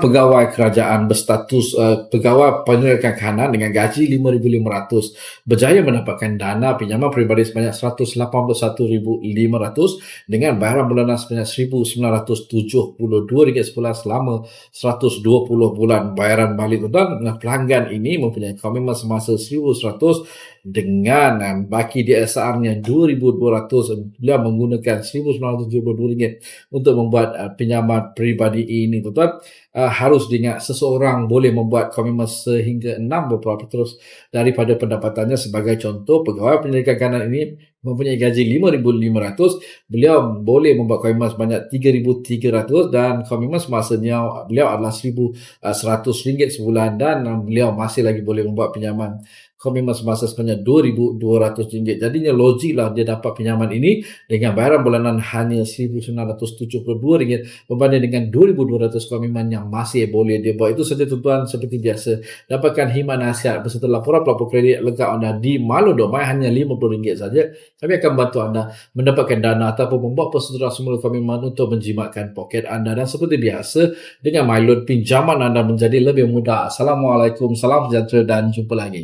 pegawai kerajaan berstatus uh, pegawai penyelidikan kanan dengan gaji 5500 berjaya mendapatkan dana pinjaman peribadi sebanyak 181500 dengan bayaran bulanan sebanyak 1972 ringgit sebulan selama 120 bulan. Bayaran balik tuan pelanggan ini mempunyai komitmen semasa 1100 dengan um, baki DSR-nya 2200 beliau menggunakan 1972 ringgit untuk membuat uh, pinjaman peribadi ini. Tuan uh, harus diingat seseorang boleh membuat komitmen sehingga 6 beberapa terus daripada pendapatannya. Sebagai contoh pegawai penyelidikan kanan ini mempunyai gaji 5500 beliau boleh membuat komitmen sebanyak 3300 dan komitmen semasanya beliau adalah 1100 ringgit sebulan dan beliau masih lagi boleh membuat pinjaman komitmen semasa sebanyak RM2,200. Jadinya logiklah dia dapat pinjaman ini dengan bayaran bulanan hanya RM1,972 berbanding dengan RM2,200 komitmen yang masih boleh dia buat. Itu saja tuan-tuan seperti biasa. Dapatkan himan nasihat beserta laporan pelapor kredit lengkap anda di Malu Domai hanya RM50 saja. Kami akan bantu anda mendapatkan dana ataupun membuat persetujuan semula komitmen untuk menjimatkan poket anda. Dan seperti biasa, dengan MyLoan pinjaman anda menjadi lebih mudah. Assalamualaikum, salam sejahtera dan jumpa lagi.